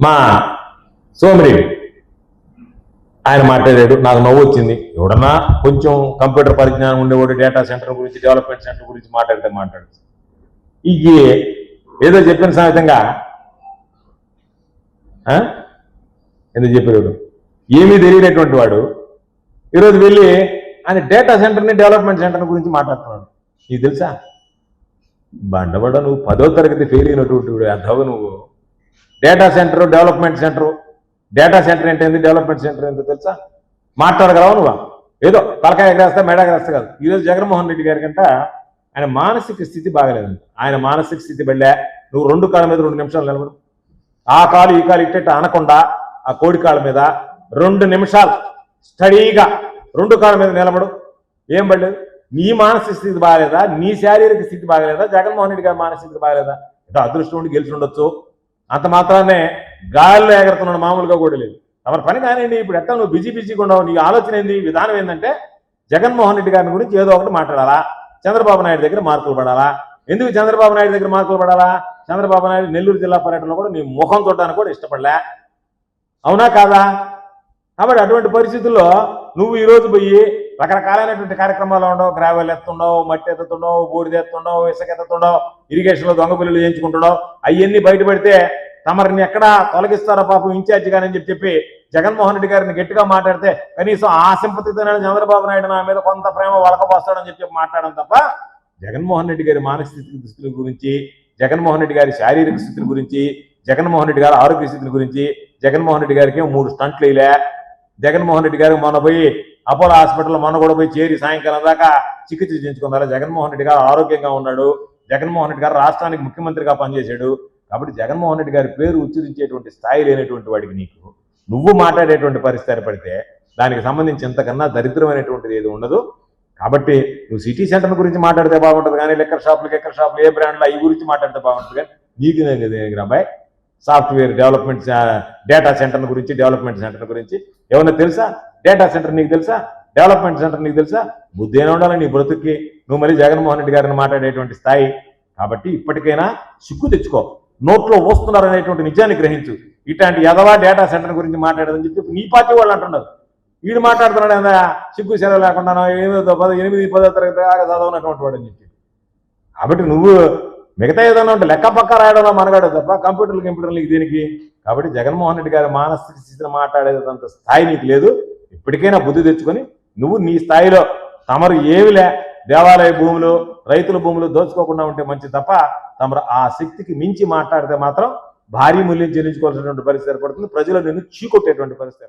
మా సోమిరెడ్డి. ఆయన మాట్లాడాడు నాకు నవ్వు వచ్చింది. ఎవడన్నా కొంచెం కంప్యూటర్ పరిజ్ఞానం ఉండేవాడు డేటా సెంటర్ గురించి డెవలప్మెంట్ సెంటర్ గురించి మాట్లాడితే మాట్లాడు. ఇది ఏదో చెప్పిన సమేతంగా ఆ? ఎందుకు చెప్పాడు ఏమీ తెలియనటువంటి వాడు. ఈరోజు వెళ్ళి ఆయన డేటా సెంటర్ని డెవలప్మెంట్ సెంటర్ గురించి మాట్లాడుతున్నాడు. నీకు తెలుసా? బండబడ నువ్వు పదో తరగతి ఫెయిల్ అయినటువంటి అర్థవ నువ్వు data centre development centre data centre ఏంటంది development centre ఏంటో తెలుసా? మాట్లాడగలవు నువ్వు? ఏదో తలకాయ ఎగరేస్తా మెడ ఎగరేస్తా కాదు. ఈరోజు జగన్మోహన్ రెడ్డి గారి కంట ఆయన మానసిక స్థితి బాగలేదంట ఆయన మానసిక స్థితి వెళ్ళా నువ్వు రెండు కాళ్ళ మీద రెండు నిమిషాలు నిలబడు. ఆ కాలు ఈ కాలు ఇట్ట అనకుండా ఆ కోడి కాళ్ళ మీద రెండు నిమిషాలు స్టడీగా రెండు కాళ్ళ మీద నిలబడు. ఏం పడలేదు? నీ మానసిక స్థితి బాగలేదా? నీ శారీరక స్థితి బాగలేదా? జగన్మోహన్ రెడ్డి గారి మానసిక స్థితి బాగలేదా? ఏదో అదృష్టం ఉండి గెలిచి ఉండొచ్చు. అంత మాత్రానే గాల్లో ఎగరుతున్నాడు మామూలుగా కూడా లేదు. తమ పని కానివ్వండి ఇప్పుడు ఎట్లా నువ్వు బిజీ బిజీగా ఉండవు నీ ఆలోచన ఏంది? విధానం ఏంటంటే జగన్మోహన్ రెడ్డి గారిని గురించి ఏదో ఒకటి మాట్లాడాలా? చంద్రబాబు నాయుడు దగ్గర మార్కులు పడాలా? ఎందుకు చంద్రబాబు నాయుడు దగ్గర మార్కులు పడాలా? చంద్రబాబు నాయుడు నెల్లూరు జిల్లా పర్యటనలో కూడా నీ ముఖం చూడడానికి కూడా ఇష్టపడలే. అవునా కాదా? కాబట్టి అటువంటి పరిస్థితుల్లో నువ్వు ఈ రోజు పోయి రకరకాలైనటువంటి కార్యక్రమాలు ఉండవు. గ్రావెల్ ఎత్తుండవు మట్టి ఎత్తుతుండవు బూడిద ఎత్తుండవు ఇసుక ఎత్తుతుండవు ఇరిగేషన్లో దొంగ పిల్లలు చేయించుకుంటుండవు. అవన్నీ బయటపెడితే తమరిని ఎక్కడా తొలగిస్తారో పాపం ఇన్ఛార్జ్ గారని చెప్పి చెప్పి జగన్మోహన్ రెడ్డి గారిని గట్టిగా మాట్లాడితే కనీసం ఆ సింపతితోనే చంద్రబాబు నాయుడు నా మీద కొంత ప్రేమ వలకపోస్తాడని చెప్పి మాట్లాడడం తప్ప జగన్మోహన్ రెడ్డి గారి మానసిక స్థితి గురించి జగన్మోహన్ రెడ్డి గారి శారీరక స్థితుల గురించి జగన్మోహన్ రెడ్డి గారి ఆరోగ్య స్థితుల గురించి జగన్మోహన్ రెడ్డి గారికి మూడు స్టంట్లు వేయలే జగన్మోహన్ రెడ్డి గారు మొన్న పోయి అపోలో హాస్పిటల్ మొన్న కూడా పోయి చేరి సాయంకాలం దాకా చికిత్స చేయించుకున్నారు? జగన్మోహన్ రెడ్డి గారు ఆరోగ్యంగా ఉన్నాడు. జగన్మోహన్ రెడ్డి గారు రాష్ట్రానికి ముఖ్యమంత్రిగా పనిచేశాడు. కాబట్టి జగన్మోహన్ రెడ్డి గారి పేరు ఉచ్చరించేటువంటి స్థాయి లేనటువంటి వాడికి నీకు. నువ్వు మాట్లాడేటువంటి పరిస్థితి ఏర్పడితే దానికి సంబంధించి ఇంతకన్నా దరిద్రమైనటువంటిది ఏది ఉండదు. కాబట్టి నువ్వు సిటీ సెంటర్ గురించి మాట్లాడితే బాగుంటుంది కానీ లెక్కర్ షాపులు లెక్కర్ షాపులు ఏ బ్రాండ్లు అవి గురించి మాట్లాడితే బాగుంటుంది కానీ నీకు అబ్బాయి సాఫ్ట్వేర్ డెవలప్మెంట్ డేటా సెంటర్ గురించి డెవలప్మెంట్ సెంటర్ గురించి. ఏమన్నా తెలుసా? డేటా సెంటర్ నీకు తెలుసా? డెవలప్మెంట్ సెంటర్ నీకు తెలుసా? బుద్ధి ఉండాలి నీ బ్రతుక్కి. నువ్వు మళ్ళీ జగన్మోహన్ రెడ్డి గారిని మాట్లాడేటువంటి స్థాయి. కాబట్టి ఇప్పటికైనా సిగ్గు తెచ్చుకో. నోట్లో వస్తున్నారు అనేటువంటి నిజాన్ని గ్రహించు. ఇట్లాంటి యదవా డేటా సెంటర్ గురించి మాట్లాడదని చెప్పి నీ పార్టీ వాళ్ళు అంటున్నారు. వీడు మాట్లాడుతున్నాడు ఏందా? సిగ్గు సెలవు లేకుండా ఎనిమిదో పదో ఎనిమిది పదో తరగతి దాకా చదవనటువంటి వాడు అని చెప్పి. కాబట్టి నువ్వు మిగతా ఏదైనా ఉంటే లెక్క పక్క రాయడంలో మనగాడు తప్ప కంప్యూటర్లు కంప్యూటర్లు దీనికి. కాబట్టి జగన్మోహన్ రెడ్డి గారి మానసిక స్థితిని మాట్లాడేదంత స్థాయి నీకు లేదు. ఇప్పటికైనా బుద్ధి తెచ్చుకొని నువ్వు నీ స్థాయిలో తమరు ఏమిలే దేవాలయ భూములు రైతుల భూములు దోచుకోకుండా ఉంటే మంచి తప్ప తమరు ఆ శక్తికి మించి మాట్లాడితే మాత్రం భారీ మూల్యం చెల్లించుకోవాల్సినటువంటి పరిస్థితి ఏర్పడుతుంది. ప్రజలు నిన్ను చీకొట్టేటువంటి పరిస్థితి